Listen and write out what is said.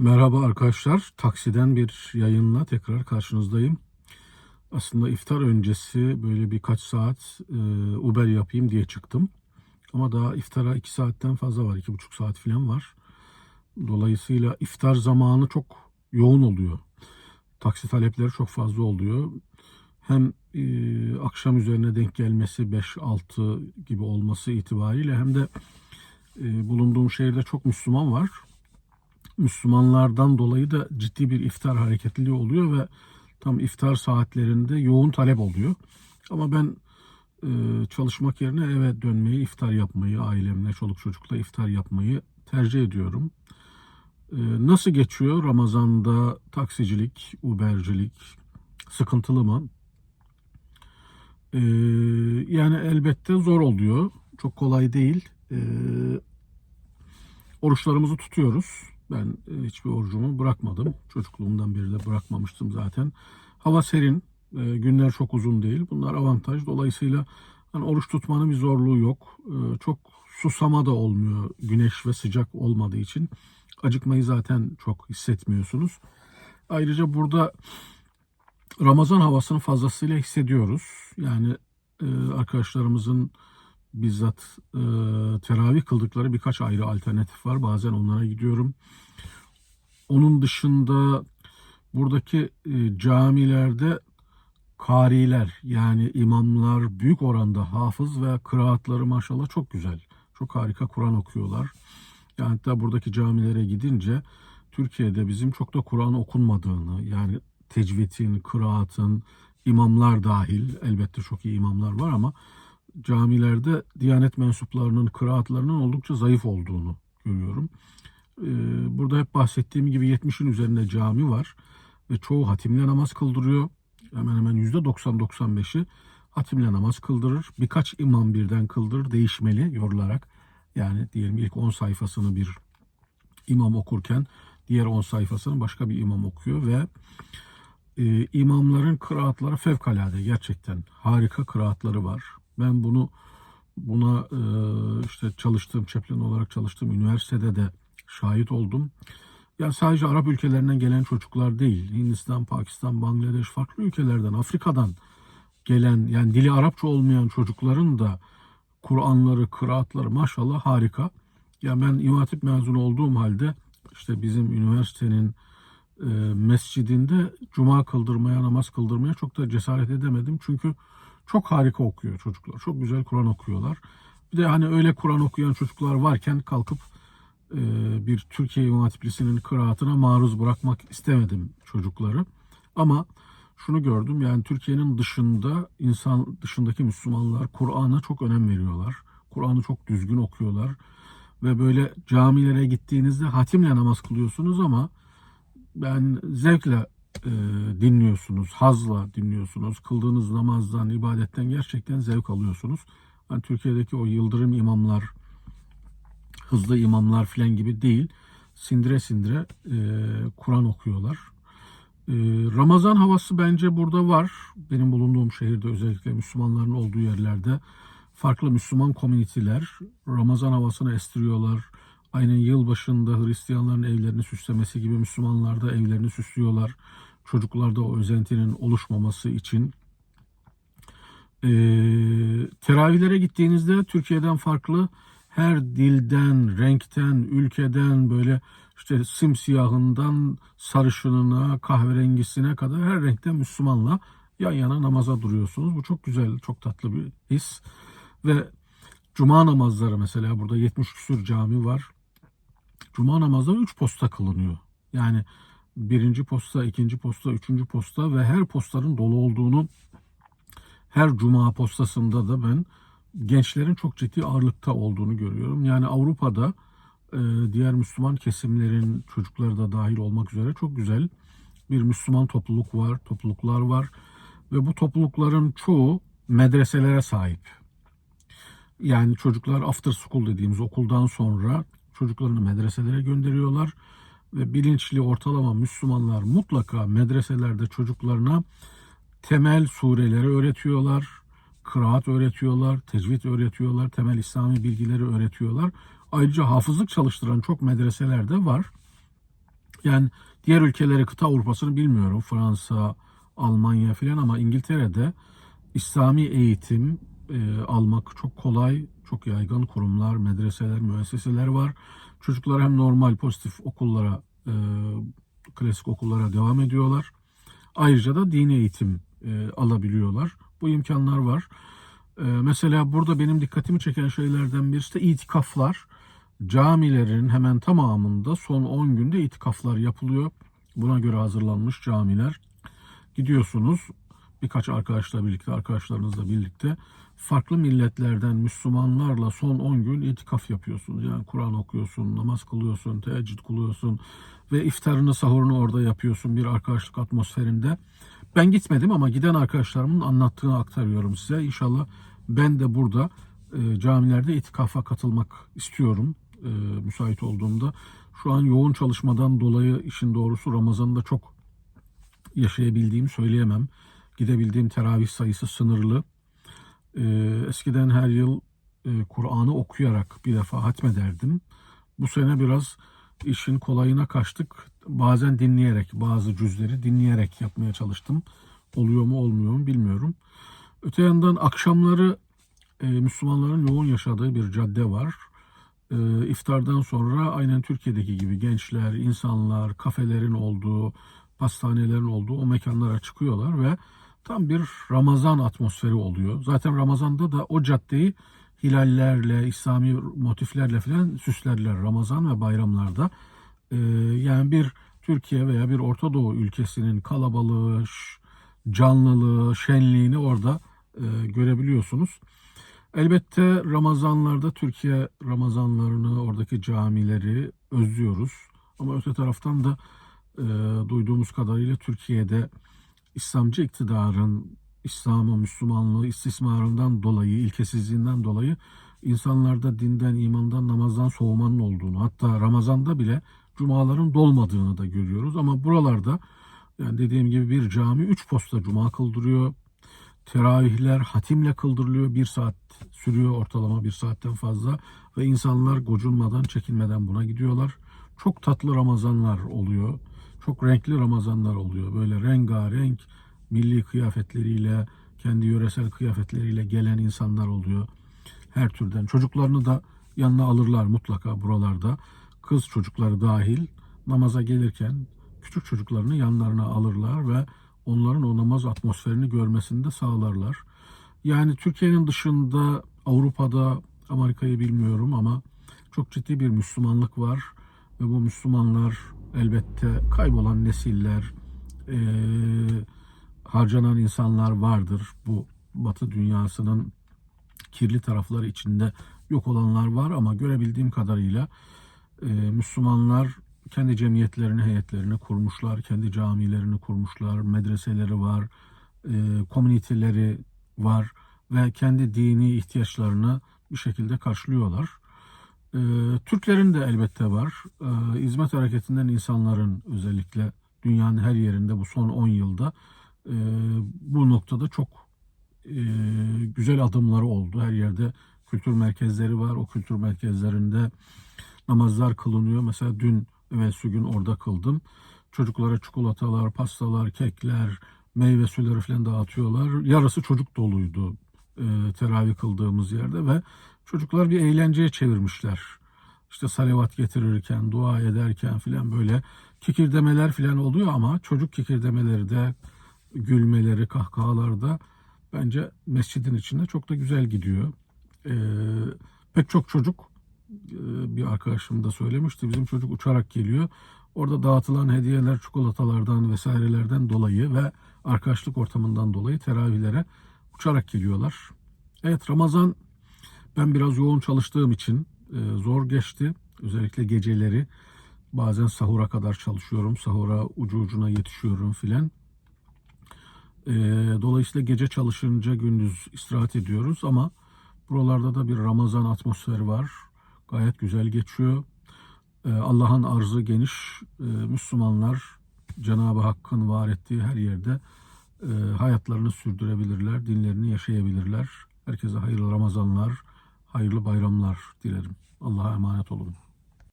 Merhaba arkadaşlar. Taksiden bir yayınla tekrar karşınızdayım. Aslında iftar öncesi böyle birkaç saat e, Uber yapayım diye çıktım. Ama daha iftara iki saatten fazla var. iki buçuk saat falan var. Dolayısıyla iftar zamanı çok yoğun oluyor. Taksi talepleri çok fazla oluyor. Hem e, akşam üzerine denk gelmesi 5-6 gibi olması itibariyle hem de e, bulunduğum şehirde çok Müslüman var. Müslümanlardan dolayı da ciddi bir iftar hareketliliği oluyor ve tam iftar saatlerinde yoğun talep oluyor. Ama ben e, çalışmak yerine eve dönmeyi, iftar yapmayı, ailemle, çoluk çocukla iftar yapmayı tercih ediyorum. E, nasıl geçiyor Ramazan'da taksicilik, Ubercilik? Sıkıntılı mı? E, yani elbette zor oluyor. Çok kolay değil. E, oruçlarımızı tutuyoruz. Ben e, hiçbir orucumu bırakmadım. Çocukluğumdan beri de bırakmamıştım zaten. Hava serin, e, günler çok uzun değil. Bunlar avantaj. Dolayısıyla hani oruç tutmanın bir zorluğu yok. E, Çok susama da olmuyor güneş ve sıcak olmadığı için. Acıkmayı zaten çok hissetmiyorsunuz. Ayrıca burada Ramazan havasını fazlasıyla hissediyoruz. Yani arkadaşlarımızın bizzat e, teravih kıldıkları birkaç ayrı alternatif var. Bazen onlara gidiyorum. Onun dışında buradaki e, camilerde kariler yani imamlar büyük oranda hafız ve kıraatları maşallah çok güzel. Çok harika Kur'an okuyorlar. Yani hatta buradaki camilere gidince Türkiye'de bizim çok da Kur'an okunmadığını yani tecvidin, kıraatın, imamlar dahil elbette çok iyi imamlar var ama camilerde Diyanet mensuplarının kıraatlarının oldukça zayıf olduğunu görüyorum. Ee, Burada hep bahsettiğim gibi 70'in üzerinde cami var ve çoğu hatimle namaz kıldırıyor. Hemen hemen %90-95'i hatimle namaz kıldırır. Birkaç imam birden kıldırır değişmeli yorularak. Yani diyelim ilk 10 sayfasını bir imam okurken diğer 10 sayfasını başka bir imam okuyor ve e, imamların kıraatları fevkalade gerçekten harika kıraatları var. Ben bunu buna e, işte çalıştığım chaplain olarak çalıştığım üniversitede de şahit oldum. Ya sadece Arap ülkelerinden gelen çocuklar değil, Hindistan, Pakistan, Bangladeş, farklı ülkelerden, Afrika'dan gelen yani dili Arapça olmayan çocukların da Kur'anları, kıraatları maşallah harika. Ya ben İmam Hatip mezunu olduğum halde işte bizim üniversitenin e, mescidinde cuma kıldırmaya, namaz kıldırmaya çok da cesaret edemedim. Çünkü çok harika okuyor çocuklar. Çok güzel Kur'an okuyorlar. Bir de hani öyle Kur'an okuyan çocuklar varken kalkıp e, bir Türkiye İmam Hatip Lisesi'nin kıraatına maruz bırakmak istemedim çocukları. Ama şunu gördüm yani Türkiye'nin dışında insan dışındaki Müslümanlar Kur'an'a çok önem veriyorlar. Kur'an'ı çok düzgün okuyorlar. Ve böyle camilere gittiğinizde hatimle namaz kılıyorsunuz ama ben zevkle e, dinliyorsunuz, hazla dinliyorsunuz. Kıldığınız namazdan, ibadetten gerçekten zevk alıyorsunuz. Yani Türkiye'deki o yıldırım imamlar, hızlı imamlar filan gibi değil. Sindire sindire e, Kur'an okuyorlar. E, Ramazan havası bence burada var. Benim bulunduğum şehirde özellikle Müslümanların olduğu yerlerde farklı Müslüman komüniteler Ramazan havasını estiriyorlar. Aynen yılbaşında Hristiyanların evlerini süslemesi gibi Müslümanlar da evlerini süslüyorlar. Çocuklarda o özentinin oluşmaması için. E, teravihlere gittiğinizde Türkiye'den farklı her dilden, renkten, ülkeden böyle işte simsiyahından sarışınına, kahverengisine kadar her renkten Müslümanla yan yana namaza duruyorsunuz. Bu çok güzel, çok tatlı bir his. Ve cuma namazları mesela burada 70 küsur cami var. Cuma namazları 3 posta kılınıyor. Yani birinci posta, ikinci posta, üçüncü posta ve her postanın dolu olduğunu her cuma postasında da ben gençlerin çok ciddi ağırlıkta olduğunu görüyorum. Yani Avrupa'da e, diğer Müslüman kesimlerin çocukları da dahil olmak üzere çok güzel bir Müslüman topluluk var, topluluklar var ve bu toplulukların çoğu medreselere sahip. Yani çocuklar after school dediğimiz okuldan sonra çocuklarını medreselere gönderiyorlar ve bilinçli ortalama Müslümanlar mutlaka medreselerde çocuklarına temel sureleri öğretiyorlar, kıraat öğretiyorlar, tecvid öğretiyorlar, temel İslami bilgileri öğretiyorlar. Ayrıca hafızlık çalıştıran çok medreseler de var. Yani diğer ülkeleri kıta Avrupa'sını bilmiyorum. Fransa, Almanya filan ama İngiltere'de İslami eğitim e, almak çok kolay, çok yaygın kurumlar, medreseler, müesseseler var. Çocuklar hem normal pozitif okullara, e, klasik okullara devam ediyorlar. Ayrıca da dini eğitim e, alabiliyorlar. Bu imkanlar var. E, mesela burada benim dikkatimi çeken şeylerden birisi de itikaflar. Camilerin hemen tamamında son 10 günde itikaflar yapılıyor. Buna göre hazırlanmış camiler. Gidiyorsunuz birkaç arkadaşla birlikte, arkadaşlarınızla birlikte farklı milletlerden Müslümanlarla son 10 gün itikaf yapıyorsunuz. Yani Kur'an okuyorsun, namaz kılıyorsun, teheccüd kılıyorsun ve iftarını, sahurunu orada yapıyorsun bir arkadaşlık atmosferinde. Ben gitmedim ama giden arkadaşlarımın anlattığını aktarıyorum size. İnşallah ben de burada e, camilerde itikafa katılmak istiyorum e, müsait olduğumda. Şu an yoğun çalışmadan dolayı işin doğrusu Ramazan'da çok yaşayabildiğimi söyleyemem. Gidebildiğim teravih sayısı sınırlı. Ee, eskiden her yıl e, Kur'an'ı okuyarak bir defa hatmederdim. Bu sene biraz işin kolayına kaçtık. Bazen dinleyerek, bazı cüzleri dinleyerek yapmaya çalıştım. Oluyor mu olmuyor mu bilmiyorum. Öte yandan akşamları e, Müslümanların yoğun yaşadığı bir cadde var. E, iftardan sonra aynen Türkiye'deki gibi gençler, insanlar, kafelerin olduğu, pastanelerin olduğu o mekanlara çıkıyorlar ve tam bir Ramazan atmosferi oluyor. Zaten Ramazan'da da o caddeyi hilallerle, İslami motiflerle falan süslerler Ramazan ve bayramlarda. Ee, yani bir Türkiye veya bir Orta Doğu ülkesinin kalabalığı, canlılığı, şenliğini orada e, görebiliyorsunuz. Elbette Ramazanlarda Türkiye Ramazanlarını, oradaki camileri özlüyoruz. Ama öte taraftan da e, duyduğumuz kadarıyla Türkiye'de İslamcı iktidarın İslam'ı, Müslümanlığı istismarından dolayı, ilkesizliğinden dolayı insanlarda dinden, imandan, namazdan soğumanın olduğunu, hatta Ramazan'da bile cumaların dolmadığını da görüyoruz. Ama buralarda yani dediğim gibi bir cami üç posta cuma kıldırıyor. Teravihler hatimle kıldırılıyor. Bir saat sürüyor ortalama bir saatten fazla. Ve insanlar gocunmadan, çekinmeden buna gidiyorlar. Çok tatlı Ramazanlar oluyor çok renkli Ramazanlar oluyor. Böyle rengarenk milli kıyafetleriyle, kendi yöresel kıyafetleriyle gelen insanlar oluyor. Her türden. Çocuklarını da yanına alırlar mutlaka buralarda. Kız çocukları dahil namaza gelirken küçük çocuklarını yanlarına alırlar ve onların o namaz atmosferini görmesini de sağlarlar. Yani Türkiye'nin dışında Avrupa'da Amerika'yı bilmiyorum ama çok ciddi bir Müslümanlık var ve bu Müslümanlar elbette kaybolan nesiller, e, harcanan insanlar vardır. Bu Batı dünyasının kirli tarafları içinde yok olanlar var ama görebildiğim kadarıyla e, Müslümanlar kendi cemiyetlerini, heyetlerini kurmuşlar, kendi camilerini kurmuşlar, medreseleri var, e, komüniteleri var ve kendi dini ihtiyaçlarını bir şekilde karşılıyorlar. E, Türklerin de elbette var. E, hizmet hareketinden insanların özellikle dünyanın her yerinde bu son 10 yılda e, bu noktada çok e, güzel adımları oldu. Her yerde kültür merkezleri var. O kültür merkezlerinde namazlar kılınıyor. Mesela dün ve gün orada kıldım. Çocuklara çikolatalar, pastalar, kekler, meyve suları falan dağıtıyorlar. Yarısı çocuk doluydu e, teravih kıldığımız yerde ve çocuklar bir eğlenceye çevirmişler. İşte salavat getirirken, dua ederken filan böyle kikirdemeler filan oluyor ama çocuk kikirdemeleri de gülmeleri, kahkahalar da bence mescidin içinde çok da güzel gidiyor. Ee, pek çok çocuk e, bir arkadaşım da söylemişti. Bizim çocuk uçarak geliyor. Orada dağıtılan hediyeler çikolatalardan vesairelerden dolayı ve arkadaşlık ortamından dolayı teravihlere uçarak geliyorlar. Evet Ramazan ben biraz yoğun çalıştığım için e, zor geçti. Özellikle geceleri bazen sahura kadar çalışıyorum. Sahura ucu ucuna yetişiyorum filan. E, dolayısıyla gece çalışınca gündüz istirahat ediyoruz ama buralarda da bir Ramazan atmosferi var. Gayet güzel geçiyor. E, Allah'ın arzı geniş. Müslümanlar Cenab-ı Hakk'ın var ettiği her yerde hayatlarını sürdürebilirler, dinlerini yaşayabilirler. Herkese hayırlı Ramazanlar, hayırlı bayramlar dilerim. Allah'a emanet olun.